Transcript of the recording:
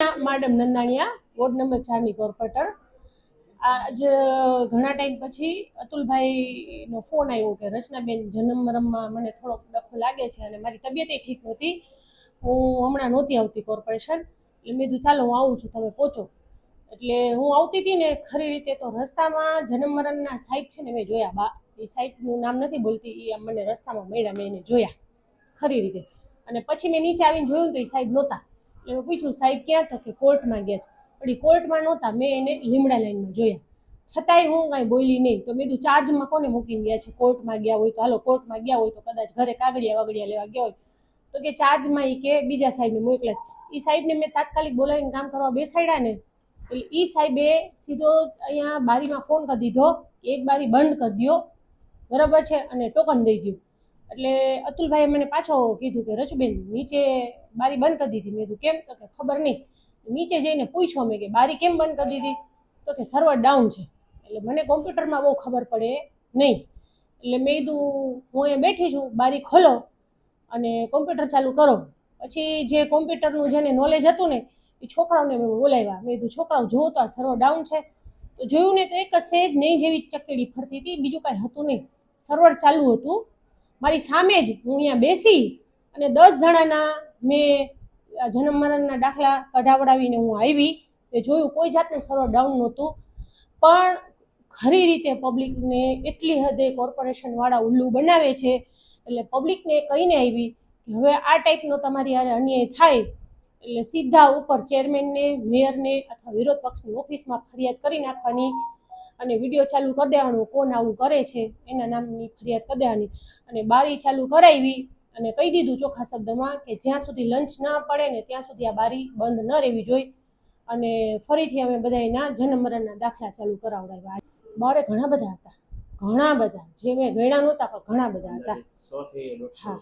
Madam Nandaniya, ward number ચારની corporator આજ ઘણા ટાઈમ પછી અતુલભાઈનો ફોન આવ્યો કે રચનાબેન જન્મરમમાં મને થોડોક ડખો લાગે છે અને મારી તબિયત ઠીક નહોતી. હું હમણાં નહોતી આવતી કોર્પોરેશન. એટલે મેં કીધું, ચાલો, હું આવું છું, તમે પહોંચો. એટલે હું આવતી હતી ને ખરી રીતે તો રસ્તામાં જન્મરમના સાહેબ છે ને મેં જોયા. બા, એ સાહેબનું નામ નથી બોલતી એ મને રસ્તામાં મળ્યા, મેં એને જોયા. ખરી રીતે. અને પછી મેં નીચે આવીને જોયું તો એ સાહેબ નહોતા. મેં પૂછ્યું, સાહેબ, ક્યાં તો કે કોર્ટમાં ગયા છે. પણ એ કોર્ટમાં નહોતા, મેં એને લીમડા લાઈનમાં જોયા. છતાંય હું કાંઈ બોલી નહીં. તો મેં કીધું, ચાર્જમાં કોને મૂકીને ગયા છે? કોર્ટમાં ગયા હોય તો હાલો, કોર્ટમાં ગયા હોય તો કદાચ ઘરે કાગડિયા વાગડિયા લેવા ગયા હોય. તો કે ચાર્જમાં એ કે બીજા સાહેબને મોકલ્યા છે. એ સાહેબને મેં તાત્કાલિક બોલાવીને કામ કરવા બેસાડ્યા ને, એટલે એ સાહેબે સીધો અહીંયા બારીમાં ફોન કરી દીધો એક બારી બંધ કરી દો બરાબર છે? અને ટોકન દઈ દો એટલે અતુલભાઈએ મને પાછો કીધું કે રચુબેન નીચે બારી બંધ કરી દીધી. મેં કીધું, કેમ? તો કે, ખબર નહીં. નીચે જઈને પૂછ્યો મેં કે, બારી કેમ બંધ કરી દીધી? તો કે સર્વર ડાઉન છે. એટલે મને કોમ્પ્યુટરમાં બહુ ખબર પડે નહીં. એટલે મેં કીધું, હું અહીંયા બેઠી છું, બારી ખોલો અને કોમ્પ્યુટર ચાલુ કરો. પછી જે કોમ્પ્યુટરનું જેને નોલેજ હતું ને, એ છોકરાઓને મેં બોલાવ્યા. મેં કીધું, છોકરાઓ, જુઓ તો આ સર્વર ડાઉન છે. તો જોયું ને, તો એક સેજ નહીં જેવી ચકેડી ફરતી હતી, બીજું કાંઈ હતું નહીં. સર્વર ચાલુ હતું મારી સામે જ હું અહીંયા બેસી અને દસ જણાના મેં જન્મ મરણના દાખલા કઢાવડાવીને હું આવી. એ જોયું કોઈ જાતનું સર્વર ડાઉન નહોતું. પણ ખરી રીતે પબ્લિકને એટલી હદે કોર્પોરેશનવાળા ઉલ્લુ બનાવે છે એટલે પબ્લિકને કહીને આવી કે હવે આ ટાઈપનો તમારી યારે અન્યાય થાય એટલે સીધા ઉપર ચેરમેનને, મેયરને અથવા વિરોધ પક્ષની ઓફિસમાં ફરિયાદ કરી નાખવાની અને વીડિયો ચાલુ કરી દેવાનું કોણ આવું કરે છે એના નામની ફરિયાદ કરી દેવાની. અને બારી ચાલુ કરાવી અને કહી દીધું ચોખ્ખા શબ્દમાં કે જ્યાં સુધી લંચ ના પડે ને ત્યાં સુધી આ બારી બંધ ન રહેવી જોઈએ. અને ફરીથી અમે બધાના જન્મ મરણના દાખલા ચાલુ કરાવડાવ્યા. બારે ઘણા બધા હતા. ઘણા બધા. જે મેં ગણ્યા નહોતા પણ ઘણા બધા હતા. હા.